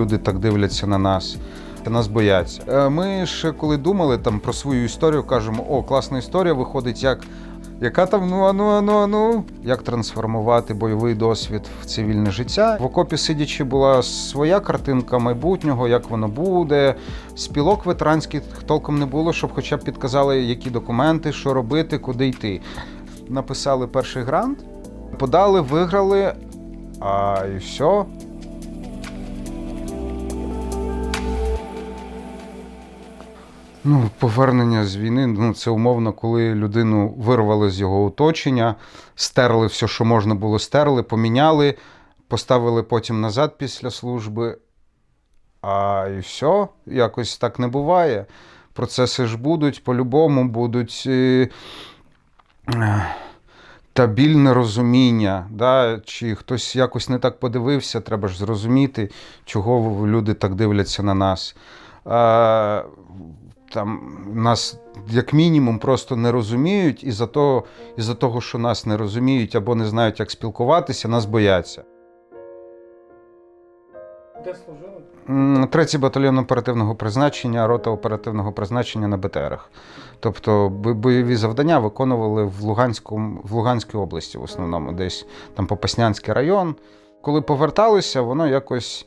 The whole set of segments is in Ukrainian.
люди так дивляться на нас. Нас бояться. Е, Ми ще коли думали там про свою історію, кажемо: о, класна історія виходить, як яка там ну ану, ану, ану, як трансформувати бойовий досвід в цивільне життя. В окопі сидячи була своя картинка майбутнього, як воно буде. Спілок ветеранських толком не було, щоб хоча б підказали, які документи, що робити, куди йти. Написали перший грант, подали, виграли, а і все. Ну, повернення з війни ну, це умовно, коли людину вирвали з його оточення, стерли все, що можна було стерли, поміняли, поставили потім назад після служби. А і все, якось так не буває. Процеси ж будуть, по-любому будуть. е, Та біль нерозуміння, да? чи хтось якось не так подивився, треба ж зрозуміти, чого люди так дивляться на нас. Там нас як мінімум просто не розуміють, і за того, і за того, що нас не розуміють або не знають, як спілкуватися, нас бояться. Де служили? Третій батальйон оперативного призначення, рота оперативного призначення на БТРах. Тобто бойові завдання виконували в, Луганському, в Луганській області, в основному, десь там Попаснянський район. Коли поверталися, воно якось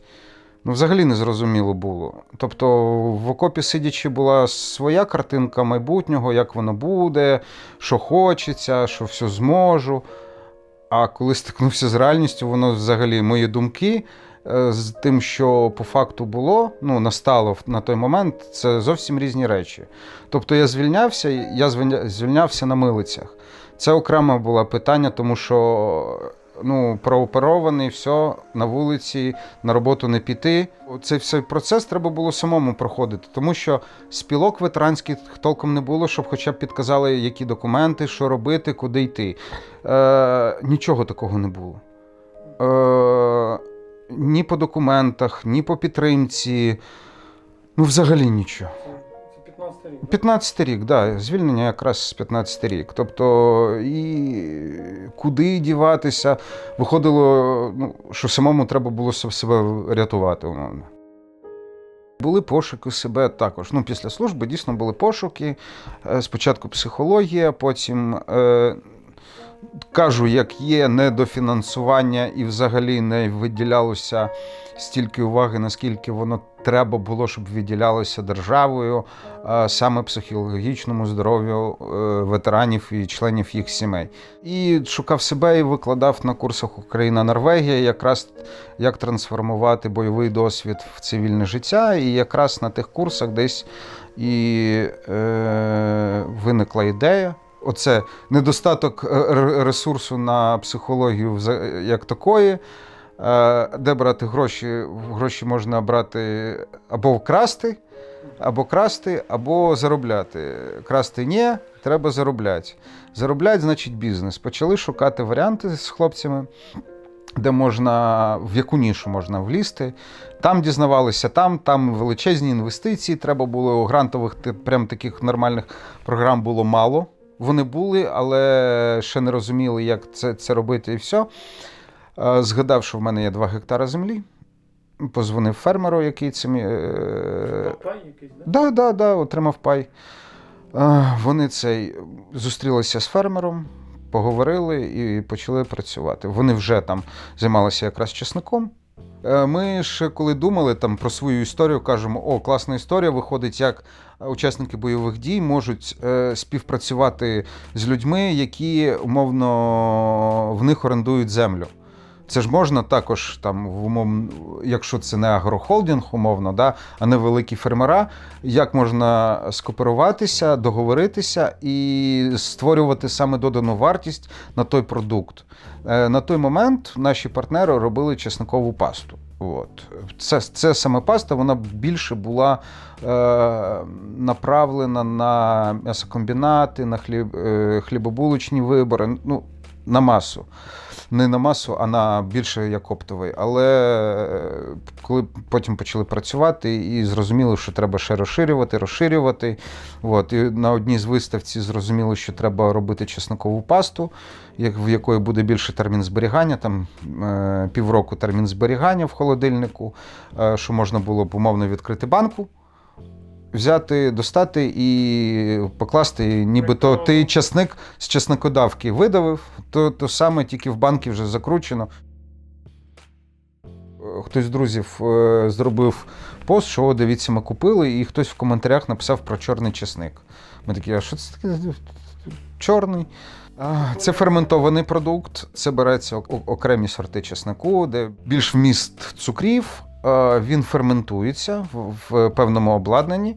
ну, взагалі не зрозуміло було. Тобто в окопі сидячи була своя картинка майбутнього, як воно буде, що хочеться, що все зможу. А коли стикнувся з реальністю, воно взагалі мої думки е, з тим, що по факту було, ну настало на той момент, це зовсім різні речі. Тобто я звільнявся, я звільнявся на милицях. Це окреме було питання, тому що ну, прооперований, все, на вулиці, на роботу не піти. Цей всей процес треба було самому проходити, тому що спілок ветеранських толком не було, щоб хоча б підказали, які документи, що робити, куди йти. Е, нічого такого не було. Е, ні по документах, ні по підтримці. Ну, взагалі нічого. Це, це 15 рік. да? 15 рік, да, звільнення якраз з 15 рік. Тобто, і куди діватися, виходило, ну, що самому треба було себе рятувати. умовно. Були пошуки себе також. Ну, після служби дійсно були пошуки. Е, Спочатку психологія, потім. Е, Кажу, як є недофінансування і взагалі не виділялося стільки уваги, наскільки воно треба було, щоб виділялося державою, е, саме психологічному здоров'ю е, ветеранів і членів їх сімей. І шукав себе і викладав на курсах Україна-Норвегія, якраз як трансформувати бойовий досвід в цивільне життя. І якраз на тих курсах десь і е, виникла ідея. Оце недостаток е, ресурсу на психологію як такої. Е, Де брати гроші? Гроші можна брати або вкрасти, або красти, або заробляти. Красти ні, треба заробляти. Заробляти значить бізнес. Почали шукати варіанти з хлопцями, де можна, в яку нішу можна влізти. Там дізнавалися, там, там величезні інвестиції. Треба було грантових прям таких нормальних програм було мало. Вони були, але ще не розуміли, як це, це робити, і все. Згадав, що в мене є 2 гектари землі. Позвонив фермеру, який цим. е, Пай якийсь, да? Да, да, да, отримав пай. Вони цей зустрілися з фермером, поговорили і почали працювати. Вони вже там займалися якраз чесником. Е, Ми ще коли думали там про свою історію, кажемо: о, класна історія. Виходить, як учасники бойових дій можуть е, співпрацювати з людьми, які умовно в них орендують землю. Це ж можна також там в умов, якщо це не агрохолдинг, умовно, да, а не великі фермера, як можна скооперуватися, договоритися і створювати саме додану вартість на той продукт. Е, На той момент наші партнери робили чесникову пасту. От. Це, це саме паста, вона більше була е, направлена на м'ясокомбінати, на хліб, е, хлібобулочні вибори, ну, на масу. Не на масу, а на більше як оптовий. Але е, коли потім почали працювати і зрозуміли, що треба ще розширювати, розширювати. От, і на одній з виставці зрозуміли, що треба робити чеснокову пасту, в якої буде більше термін зберігання, там е, півроку термін зберігання в холодильнику, е, що можна було б умовно відкрити банку. Взяти, достати і покласти, нібито ти часник з часникодавки видавив, то, то саме тільки в банки вже закручено. Хтось з друзів е, зробив пост, що «О, дивіться, ми купили, і хтось в коментарях написав про чорний часник. Ми такі, а що це таке? Чорний. Це ферментований продукт. Це береться окремі сорти чеснику, де більш вміст цукрів. Е, Він ферментується в- певному обладнанні.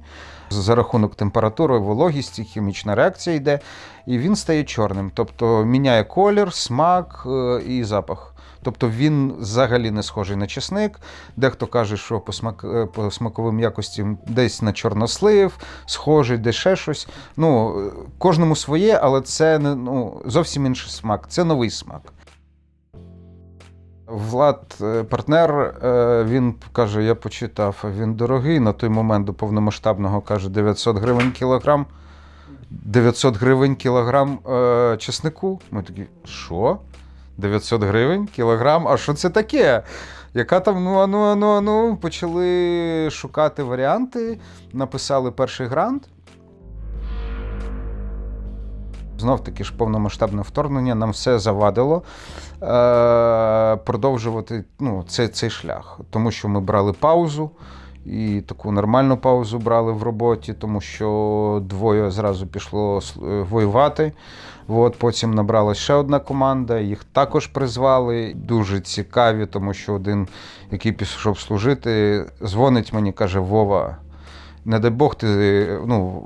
За рахунок температури, вологісті, хімічна реакція йде, і він стає чорним. Тобто міняє колір, смак е, і запах. Тобто він взагалі не схожий на чесник. Дехто каже, що по, смак, е, по смаковим якостям десь на чорнослив, схожий, десь ще щось. Ну, кожному своє, але це не, ну, зовсім інший смак. Це новий смак. Влад, е, партнер, е, він каже: я почитав, він дорогий. На той момент до повномасштабного каже 900 гривень кілограм. 900 гривень кілограм е, чеснику. Ми такі, що? 900 гривень кілограм? А що це таке? Яка там, ну, ану, ану, ану, почали шукати варіанти, написали перший грант. Знов таки ж повномасштабне вторгнення нам все завадило е, продовжувати ну, цей, цей шлях. Тому що ми брали паузу, і таку нормальну паузу брали в роботі, тому що двоє зразу пішло е, воювати. От, потім набралась ще одна команда, їх також призвали. Дуже цікаві, тому що один, який пішов служити, дзвонить мені, каже: Вова, не дай Бог, ти ну,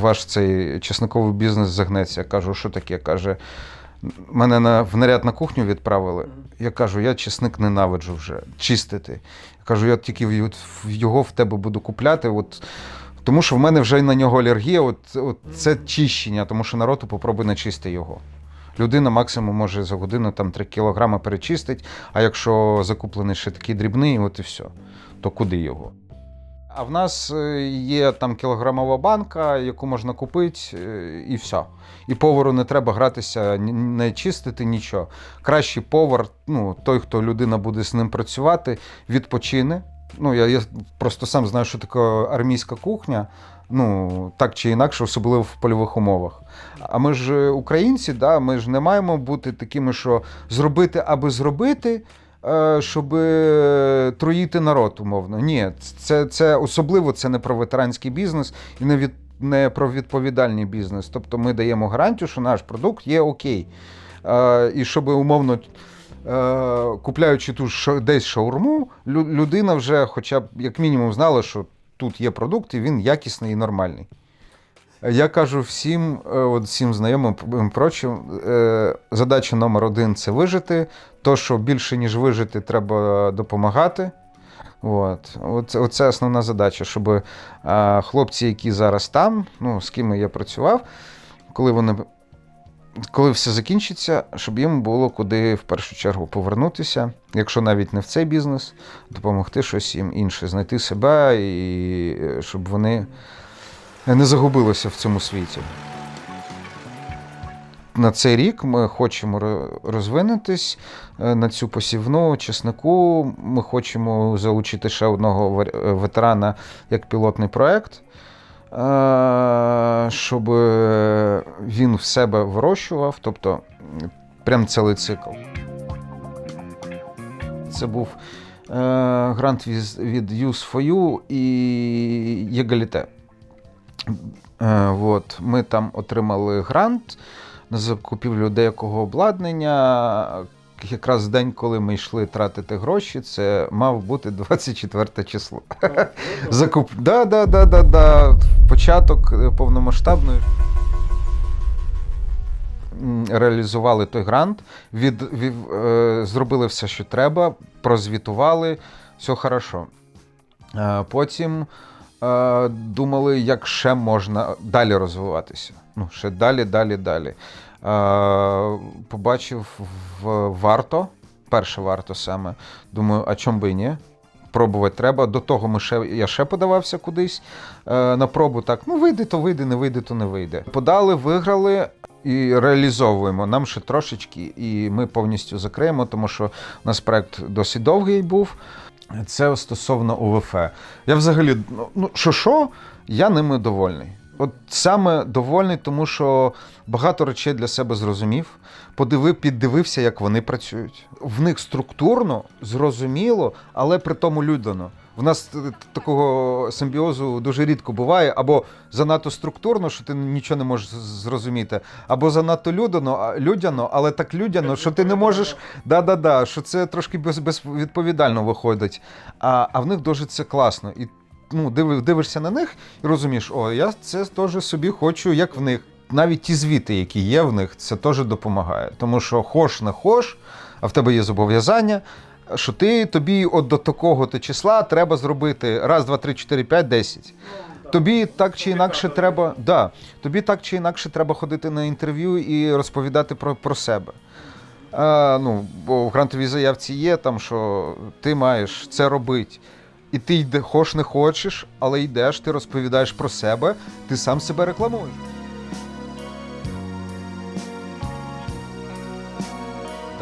ваш цей чесниковий бізнес загнеться. Я кажу, що таке? Каже, мене на, в наряд на кухню відправили. Я кажу, я чесник ненавиджу вже чистити. Я кажу, я тільки його в тебе буду купляти. От, тому що в мене вже на нього алергія, от, от це чищення, тому що народу попробуй начисти його. Людина максимум може за годину там 3 кілограми перечистить, а якщо закуплений ще такий дрібний, от і все, то куди його? А в нас е, є там кілограмова банка, яку можна купити, е, і все. І повару не треба гратися, не чистити нічого. Кращий повар, ну, той, хто людина буде з ним працювати, відпочине. Ну, я, я просто сам знаю, що таке армійська кухня. Ну, так чи інакше, особливо в польових умовах. А ми ж е, українці, да, ми ж не маємо бути такими, що зробити, аби зробити, щоб е, троїти народ, умовно. Ні, це, це особливо це не про ветеранський бізнес і не від не про відповідальний бізнес. Тобто ми даємо гарантію, що наш продукт є окей. Е, і щоб умовно. Е, купляючи ту десь шаурму, людина вже, хоча б як мінімум, знала, що тут є продукт, і він якісний і нормальний. Я кажу всім, е, от всім знайомим прочим, е, задача номер один це вижити. То, що більше, ніж вижити, треба допомагати. От. Оце основна задача, щоб е, хлопці, які зараз там, ну, з ким я працював, коли вони. Коли все закінчиться, щоб їм було куди в першу чергу повернутися, якщо навіть не в цей бізнес, допомогти щось їм інше, знайти себе і щоб вони не загубилися в цьому світі. На цей рік ми хочемо розвинутись е, на цю посівну чеснику. Ми хочемо залучити ще одного е, ветерана як пілотний проект, е, щоб е, він в себе вирощував, тобто прям цілий цикл. Це був е, грант від Use4U і Єгаліте. Е, от, ми там отримали грант на закупівлю деякого обладнання. Якраз день, коли ми йшли тратити гроші, це мав бути 24 число. Закуп... Да, да, да, да, да. Початок е, повномасштабної. Реалізували той грант, від, від, е, зробили все, що треба, прозвітували, все хорошо. Е, потім думали, як ще можна далі розвиватися. Ну, ще далі, далі, далі. побачив в варто, перше варто саме. Думаю, а чом би і ні? Пробувати треба. До того ми ще, я ще подавався кудись е, на пробу. Так, ну вийде, то вийде, не вийде, то не вийде. Подали, виграли і реалізовуємо. Нам ще трошечки, і ми повністю закриємо, тому що у нас проект досить довгий був. Це стосовно УВФ. Я взагалі, ну, ну що що, я ними довольний. От саме довольний, тому що багато речей для себе зрозумів, подивив, піддивився, як вони працюють. В них структурно, зрозуміло, але при тому людяно. В нас такого симбіозу дуже рідко буває, або занадто структурно, що ти нічого не можеш зрозуміти, або занадто людяно, людяно, але так людяно, що ти не можеш. Да-да-да, що це трошки без, безвідповідально виходить. А, а в них дуже це класно. І ну, диви- дивишся на них і розумієш, о, я це теж собі хочу, як в них. Навіть ті звіти, які є в них, це теж допомагає. Тому що хош не хош, а в тебе є зобов'язання, що ти тобі от до такого то числа треба зробити раз, два, три, чотири, п'ять, десять. Тобі так чи інакше треба, да, тобі так чи інакше треба ходити на інтерв'ю і розповідати про, про себе. А, ну, бо в грантовій заявці є там, що ти маєш це робити. І ти йде, хоч не хочеш, але йдеш, ти розповідаєш про себе, ти сам себе рекламуєш.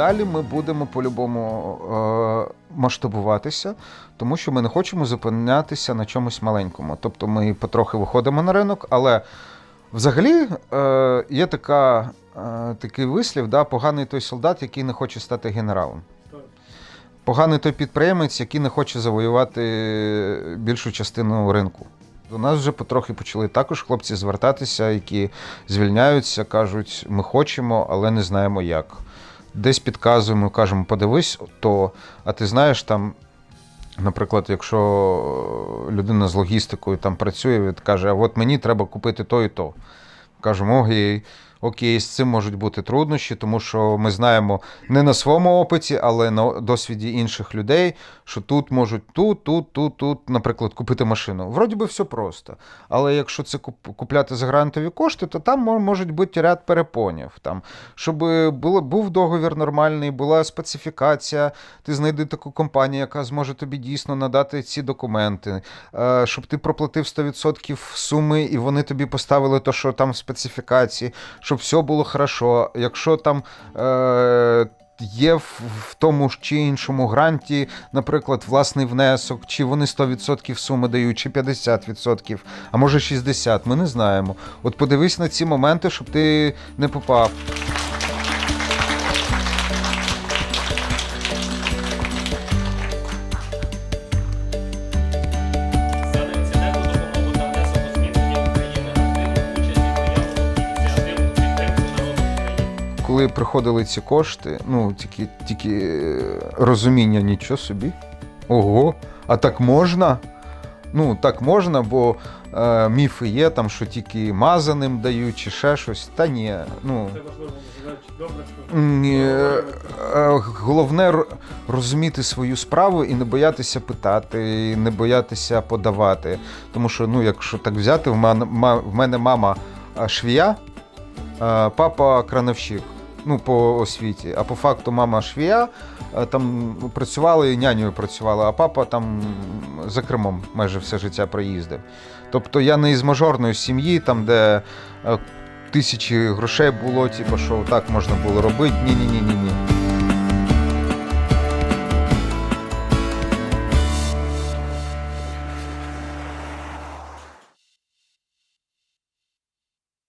Далі ми будемо по-любому е, масштабуватися, тому що ми не хочемо зупинятися на чомусь маленькому. Тобто ми потрохи виходимо на ринок, але взагалі е, є така, е, такий вислів, да, поганий той солдат, який не хоче стати генералом. Поганий той підприємець, який не хоче завоювати більшу частину ринку. До нас вже потрохи почали також хлопці звертатися, які звільняються, кажуть, ми хочемо, але не знаємо як. Десь підказуємо, кажемо, подивись, то, а ти знаєш там. Наприклад, якщо людина з логістикою там працює, він каже, а от мені треба купити то і то. Кажемо, окей, окей, з цим можуть бути труднощі, тому що ми знаємо не на своєму опиті, але на досвіді інших людей, що тут можуть тут, тут, тут, тут, наприклад, купити машину. Вроді би все просто. Але якщо це куп- купляти за грантові кошти, то там можуть бути ряд перепонів. Там, щоб було, був договір нормальний, була специфікація, ти знайди таку компанію, яка зможе тобі дійсно надати ці документи, е, щоб ти проплатив 100% суми, і вони тобі поставили те, що там в специфікації, щоб все було хорошо. Якщо там. Е, Є в, в тому чи іншому гранті, наприклад, власний внесок, чи вони 100% суми дають, чи 50%, а може 60%, ми не знаємо. От подивись на ці моменти, щоб ти не попав. Приходили ці кошти, ну тільки, тільки е, розуміння нічого собі. Ого, а так можна? Ну, так можна, бо е, міфи є, там, що тільки мазаним дають, чи ще щось. Та ні. Ну, Це важливо добре, е, е, головне розуміти свою справу і не боятися питати, і не боятися подавати. Тому що, ну, якщо так взяти, в мене, мама швія, папа крановщик. Ну, по освіті. А по факту мама швія, е, там працювала і нянею працювала, а папа там за кермом майже все життя проїздив. Тобто я не із мажорної сім'ї, там, де е, тисячі грошей було, типу, що так можна було робити. Ні-ні-ні-ні-ні.